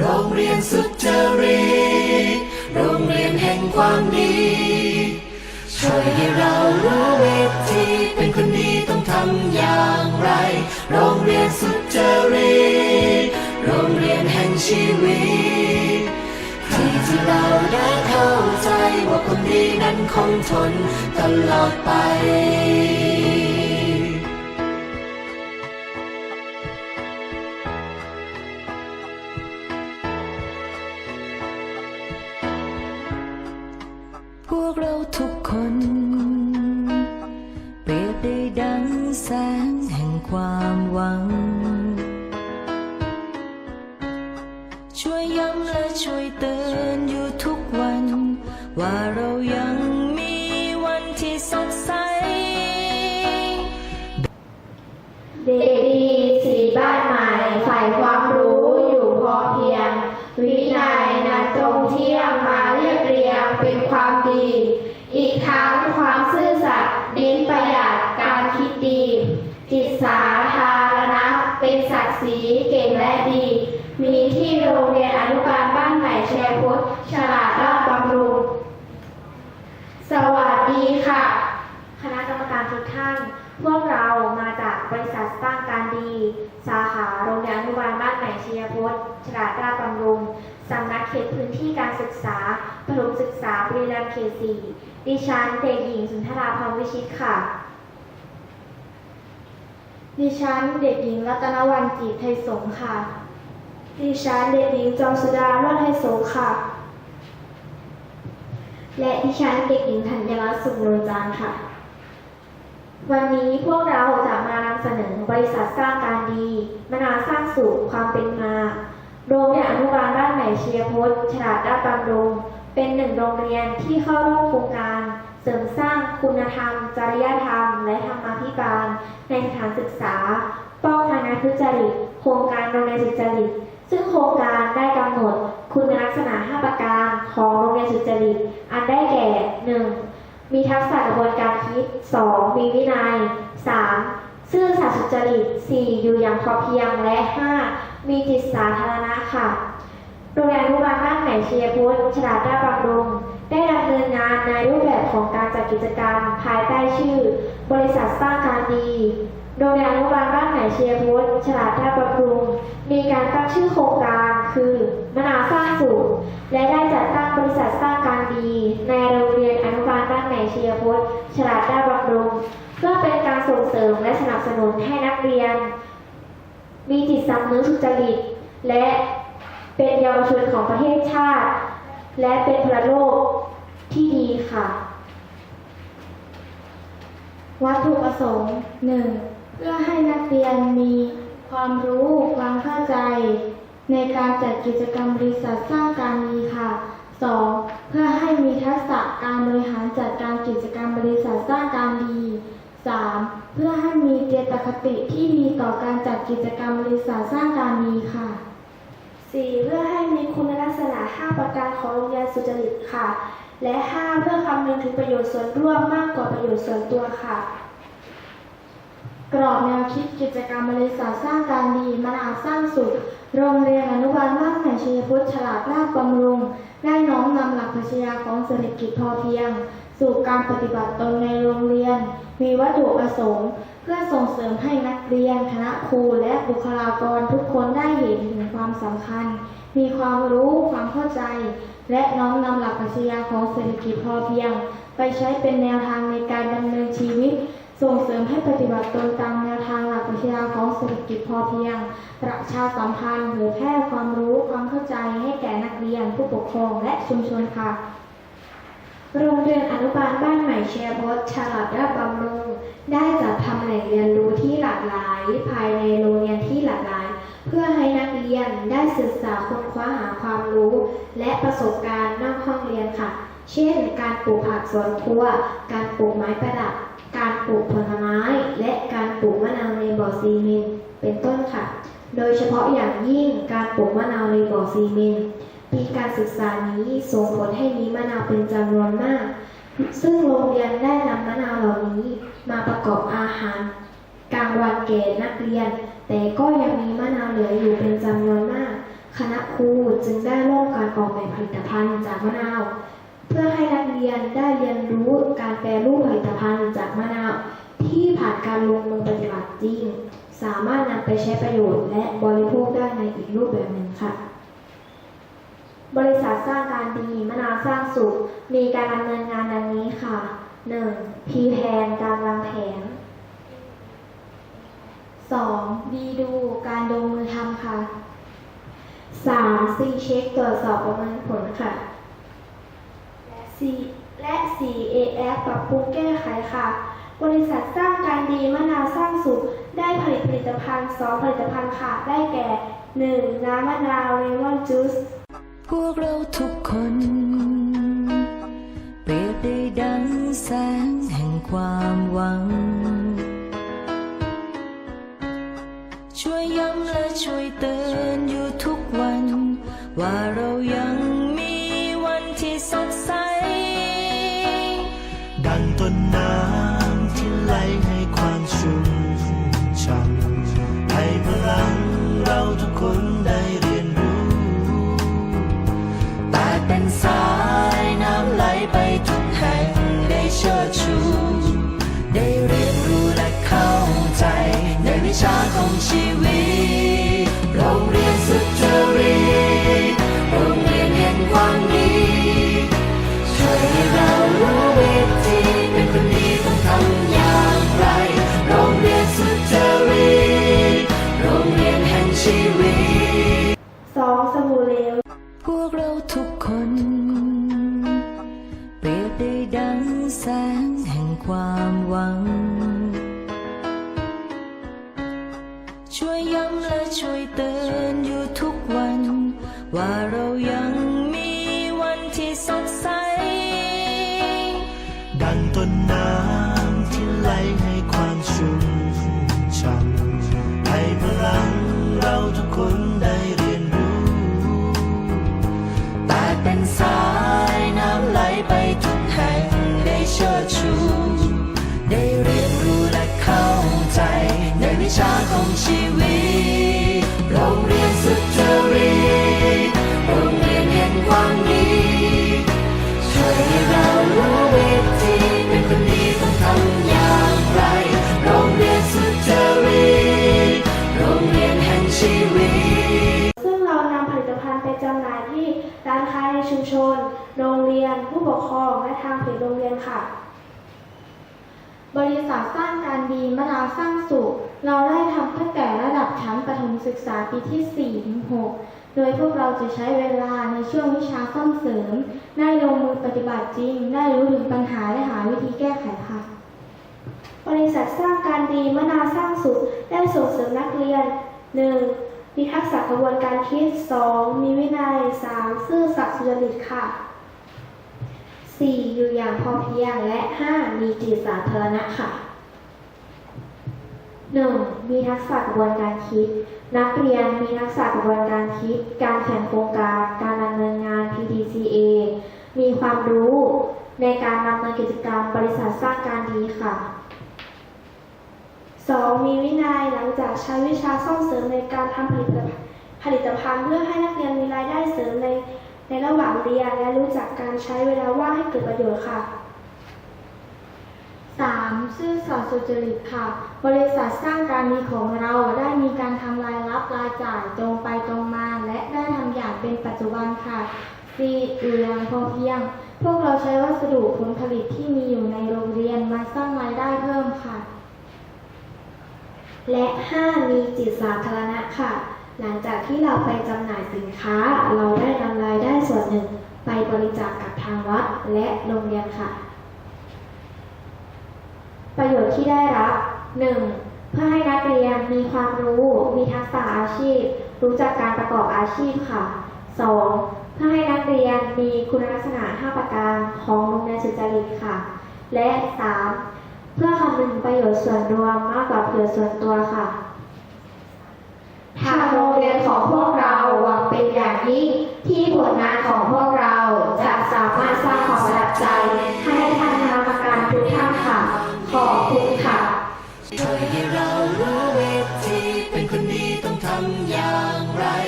โรงเรียนสุจริตโรงเรียนแห่งความดี ช่วยให้เรารู้วิธีเป็นคนดีต้องทำอย่างไร โรงเรียนสุจริตโรงเรียนแห่งชีวิต ที่ที่เราได้เข้าใจว่าคนดีนั้นคงทนตลอดไป เด็กดีสีบ้านใหม่ฝ่ายความรู้อยู่พอเพียง วินัยนัดตรงเที่ยงมาเรียบเรียงเป็นความดี อีกทั้งความซื่อสัตย์ดิ้นประหยัดการคิดดี จิตสาธารณะเป็นศักดิ์ศรีเก่งและดี มีที่โรงเรียนอนุบาลบ้านใหม่แชร์พุทธฉลาดรอดบำรุง สวัสดีค่ะ คณะกรรมการทุกท่าน พวกเรามาจาก บริษัทสร้างการดี สาขาโรงเรียนอนุบาลบ้านใหม่เชียพจน์ฉลาดราบำรุงสำนักเขตพื้นที่การศึกษาปรมศึกษาบรีรัมย์เขตสี่ดิฉันเด็กหญิงสุนทราพรวิชิตค่ะ ดิฉันเด็กหญิงรัตนวรรณจีไทยสงค่ะ ดิฉันเด็กหญิงจอมสุดาลอดไทยสงค่ะ และดิฉันเด็กหญิงธัญรัตน์สุขโรจานค่ะ วันนี้พวกเราจะมานำเสนอบริษัทสร้างการดี มนาสร้างสู่ความเป็นมา โรงเรียนอนุบาลบ้านใหม่เชียร์พจน์ฉลาดราชบำรุงเป็นหนึ่งโรงเรียนที่เข้าร่วมโครงการ เสริมสร้างคุณธรรม จริยธรรม และธรรมาภิบาล ในสถานศึกษา ป้องกันการทุจริต โครงการโรงเรียนสุจริต ซึ่งโครงการได้กำหนดคุณลักษณะ 5 ประการของโรงเรียนสุจริต อันได้แก่ 1. มีทักษะกระบวนการคิด 2. มีวินัย 3. ซื่อสัตย์สุจริต 4. อยู่อย่างพอเพียง และ 5. มีจิตสาธารณะค่ะ โรงเรียนอนุบาลบ้านใหม่เชียร์พุทธฉลาดราชบำรุง ได้ดำเนินงานในรูปแบบของการจัดกิจกรรม ภายใต้ชื่อ บริษัทสร้างการดี โรงเรียนอนุบาลบ้านใหม่เชียร์พุทธฉลาดราชบำรุง มีการตั้งชื่อโครงการคือ มนาสร้างสูตรและได้จัดตั้งบริษัทสร้างการดีในรง ใหม่เชียพุทธฉลาดราชบำรุงเพื่อเป็นการส่งเสริมและสนับสนุนให้นักเรียน มีจิตสำนึกสุจริต และเป็นเยาวชนของประเทศชาติ และเป็นพลโลกที่ดีค่ะ วัตถุประสงค์ 1. เพื่อให้นักเรียนมีความรู้ความเข้าใจ ในการจัดกิจกรรมบริษัทสร้างการดีค่ะ 2. เพื่อให้มีทักษะการบริหารจัดการกิจกรรมบริษัทสร้างการดี 3. เพื่อให้มีเจตคติที่ดีต่อการจัดกิจกรรมบริษัทสร้างการดีค่ะ 4. เพื่อให้มีคุณลักษณะ 5 ประการของโรงเรียนสุจริตค่ะ และ 5 เพื่อคำนึงถึงประโยชน์ส่วนร่วมมากกว่าประโยชน์ส่วนตัวค่ะ กรอบแนวคิดกิจกรรมบริษัทสร้างการดีมนาสร้างสุข โรงเรียนอนุ บาลบ้านใหม่ชัยพุทธฉลาดราชบำรุง ได้น้อมนำหลักปรัชญาของเศรษฐกิจพอเพียง สู่การปฏิบัติตนในโรงเรียน มีวัตถุประสงค์ เพื่อส่งเสริมให้นักเรียนคณะครูและบุคลากรทุกคนได้เห็นถึงความสำคัญ มีความรู้ความเข้าใจ และน้อมนำหลักปรัชญาของเศรษฐกิจพอเพียง ไปใช้เป็นแนวทางในการดำเนินชีวิต ส่งเสริมให้ปฏิบัติตนตาม ปรัชญาของเศรษฐกิจพอเพียง ประชาสัมพันธ์เผยแพร่ความรู้ความเข้าใจให้แก่นักเรียนผู้ปกครองและชุมชนค่ะ โรงเรียนอนุบาลบ้านใหม่เชียร์บดฉลาดและบำรุงได้จัดทำแหล่งเรียนรู้ที่หลากหลาย ภายในโรงเรียนที่หลากหลาย เพื่อให้นักเรียนได้ศึกษาค้นคว้าหาความรู้ และประสบการณ์นอกห้องเรียนค่ะ เช่น การปลูกผักสวนครัว การปลูกไม้ประดับ การปลูกผลไม้ และการปลูกมะนาวในบ่อซีเมนเป็นต้นค่ะ โดยเฉพาะอย่างยิ่งการปลูกมะนาวในบ่อซีเมนปีการศึกษานี้ส่งผลให้มีมะนาวเป็นจำนวนมาก ซึ่งโรงเรียนได้นำมะนาวเหล่านี้มาประกอบอาหารกลางวันแก่นักเรียน แต่ก็ยังมีมะนาวเหลืออยู่เป็นจำนวนมาก คณะครูจึงได้ร่วมการออกแบบผลิตภัณฑ์จากมะนาว พื่อให้นักเรียนได้เรียนรู้การแปรรูปผลิตภัณฑ์จากมะนาว ที่ผ่านการลงมือปฏิบัติจริง สามารถนำไปใช้ประโยชน์และบริโภคได้ในอีกรูปแบบหนึ่งค่ะ บริษัทสร้างการดีมะนาวสร้างสุข มีการดำเนินงานดังนี้ค่ะ 1. พีแผนการวางแผน 2. ดีดูการลงมือทำค่ะ 3. ซีเช็คตรวจสอบประเมินผลค่ะ และ 4. และ 4. AF ปรับปรุงแก้ไขค่ะ บริษัทสร้างการดีมะนาวสร้างสุข ได้ผลิตผลิตภัณฑ์ 2 ผลิตภัณฑ์ค่ะ ได้แก่ 1. น้ำมะนาวเลมอนจูสพวกเราทุกคน เปรียบได้ดังแสงแห่งความหวัง ช่วยย้ำและช่วยเตือนอยู่ทุกวัน ว่าเรายัง ความหวัง ช่วยย้ำและช่วยเตือนอยู่ทุกวัน ว่าเรา ชาของชีวิตโรงเรียนสุจริตโรงเรียนแห่งความดีช่วยให้เรารู้วิธีเป็นคนดีต้องทำอย่างไรโรงเรียนสุจริตโรงเรียนแห่งชีวิต ซึ่งเรานำผลิตภัณฑ์ไปจำหน่ายที่ร้านค้าในชุมชน โรงเรียนผู้ปกครองและทางเพจโรงเรียนค่ะ บริษัทสร้างการดีมะนาวสร้างสุข เราได้ทำตั้งแต่ระดับชั้นประถมศึกษาปีที่ 4 ถึง 6 โดยพวกเราจะใช้เวลาในช่วงวิชาซ่อมเสริม ได้ลงมือปฏิบัติจริง ได้รู้ถึงปัญหาและหาวิธีแก้ไขค่ะ บริษัทสร้างการดีมะนาวสร้างสุข ได้ส่งเสริมนักเรียน 1. มีทักษะกระบวนการคิด 2. มีวินัย 3. ซื่อสัตย์สุจริตค่ะ 4. อยู่อย่างพอเพียงและ 5. มีจิตสาธารณะค่ะ 1. มีทักษะกระบวนการคิด นักเรียนมีทักษะกระบวนการคิด การเขียนโครงการ การดำเนินงาน PDCA มีความรู้ในการดำเนินกิจกรรมบริษัทสร้างการดีค่ะ 2. มีวินัยหลังจากใช้วิชาซ่อมเสริมในการทำผลิตภัณฑ์ผลิตภัณฑ์เพื่อให้นักเรียนมีรายได้เสริมใน ในระหว่างเรียนและรู้จักการใช้เวลาว่างให้เกิดประโยชน์ค่ะ 3. ซื่อสัตย์สุจริตค่ะ บริษัทสร้างการดีของเราได้มีการทำรายรับรายจ่ายตรงไปตรงมา และได้ทำอย่างเป็นปัจจุบันค่ะ 4. อยู่อย่างพอเพียง พวกเราใช้วัสดุผลผลิตที่มีอยู่ในโรงเรียนมาสร้างรายได้เพิ่มค่ะ และ 5 มีจิตสาธารณะค่ะ หลังจากที่เราไปจำหน่ายสินค้า เราได้นำรายได้ส่วนหนึ่ง ไปบริจาคกับทางวัดและโรงเรียนค่ะ ประโยชน์ที่ได้รับ 1. เพื่อให้นักเรียนมีความรู้ มีทักษะอาชีพ รู้จักการประกอบอาชีพค่ะ 2. เพื่อให้นักเรียนมีคุณลักษณะ 5 ประการของโรงเรียนสุจริตค่ะ และ 3. เพื่อคำนึงถึงประโยชน์ส่วนรวมมากกว่าประโยชน์ส่วนตัวค่ะ ทางโรงเรียนของพวกเราหวังเป็นอย่างยิ่งที่ผลงานของพวกเราจะสามารถสร้างความประทับใจให้ท่านคณะกรรมการทุกท่านค่ะ ขอบคุณค่ะ